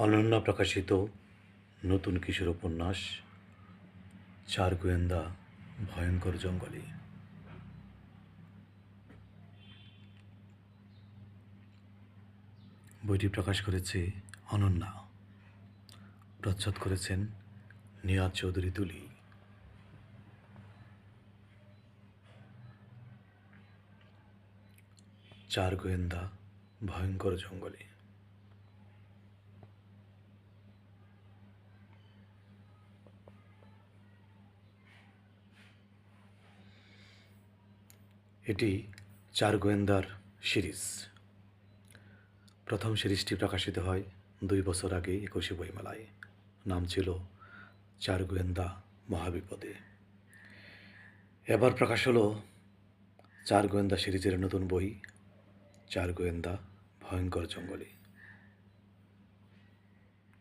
অনন্যা প্রকাশিত নতুন কিশোর উপন্যাস, চার গোয়েন্দা, ভয়ঙ্কর জঙ্গলে। বইটি প্রকাশ করেছে অনন্যা। প্রচ্ছদ করেছেন নিয়াজ চৌধুরী তুলি। চার গোয়েন্দা, ভয়ঙ্কর জঙ্গলে। এটি চার গোয়েন্দার সিরিজ। প্রথম সিরিজটি প্রকাশিত হয় দুই বছর আগে একুশে বইমেলায়। নাম ছিল চার গোয়েন্দা মহাবিপদে। এবার প্রকাশ হল চার গোয়েন্দা সিরিজের নতুন বই, চার গোয়েন্দা ভয়ঙ্কর জঙ্গলে।